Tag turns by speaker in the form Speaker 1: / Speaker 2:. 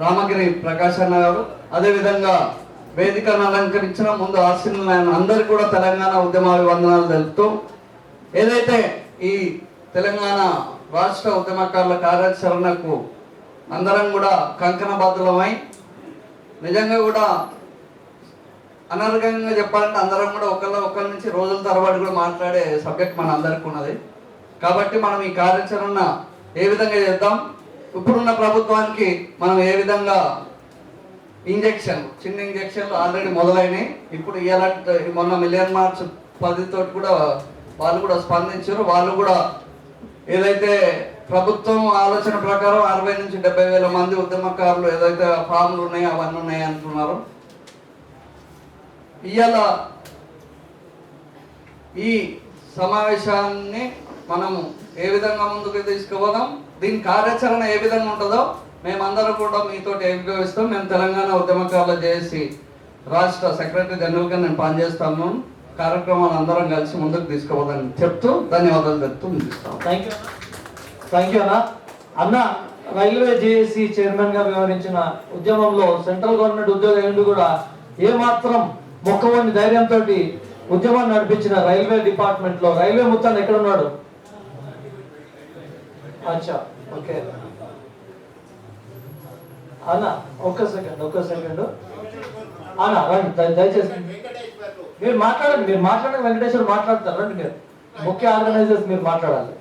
Speaker 1: రామగిరి ప్రకాష్ అన్న గారు. అదేవిధంగా వేదికను అలంకరించిన ముందు ఆశీనులైన అందరికీ కూడా తెలంగాణ ఉద్యమాభివందనాలు తెలుపుతూ ఏదైతే ఈ తెలంగాణ రాష్ట్ర ఉద్యమకారుల కార్యాచరణకు అందరం కూడా కంకణబద్ధులమై నిజంగా కూడా అనర్గంగా చెప్పాలంటే అందరం కూడా ఒకళ్ళ ఒకరి నుంచి రోజుల తరబడి కూడా మాట్లాడే సబ్జెక్ట్ మన అందరికి ఉన్నది. కాబట్టి మనం ఈ కార్యాచరణ ఏ విధంగా చేద్దాం ఇప్పుడున్న ప్రభుత్వానికి మనం ఏ విధంగా ఇంజెక్షన్ చిన్న ఇంజక్షన్లు ఆల్రెడీ మొదలైనవి ఇప్పుడు ఇలాంటి మొన్న మిలియన్ మార్చ్ పదితోటి కూడా వాళ్ళు కూడా స్పందించారు. వాళ్ళు కూడా ఏదైతే ప్రభుత్వం ఆలోచన ప్రకారం అరవై నుంచి డెబ్బై వేల మంది ఉద్యమకారులు ఏదైతే ఫామ్లు ఉన్నాయో అవన్నీ ఉన్నాయి అంటున్నారు. ఇవాళ ఈ సమావేశాన్ని మనము ఏ విధంగా ముందుకు తీసుకుపోదాం? దీని కార్యాచరణ ఏ విధంగా ఉంటుందో మేమందరం కూడా మీతో ఏకీభవిస్తాం మేము తెలంగాణ ఉద్యమకారులు చేసి రాష్ట్ర సెక్రటరీ జనరల్గా నేను పనిచేస్తాను. కార్యక్రమాలు అందరం కలిసి ముందుకు తీసుకుపోదని చెప్తూ ధన్యవాదాలు చెప్తూ ముగిస్తాం.
Speaker 2: థ్యాంక్ యూ థ్యాంక్ యూ అన్న. అన్న రైల్వే జేఏసీ చైర్మన్గా వ్యవహరించిన ఉద్యమంలో సెంట్రల్ గవర్నమెంట్ ఉద్యోగులు కూడా ఏమాత్రం మొక్కవని ధైర్యంతో ఉద్యమాన్ని నడిపించిన రైల్వే డిపార్ట్మెంట్లో రైల్వే ముత్తాన్ని ఎక్కడ ఉన్నాడు అచ్చా ఓకే అన్న ఒక్క సెకండ్ ఒక్క సెకండ్ అన్న రండి దయచేసి. మీరు మాట్లాడండి మీరు మాట్లాడండి వెంకటేశ్వర్ మాట్లాడతారు రండి మీరు. ముఖ్య ఆర్గనైజర్స్ మీరు మాట్లాడాలి.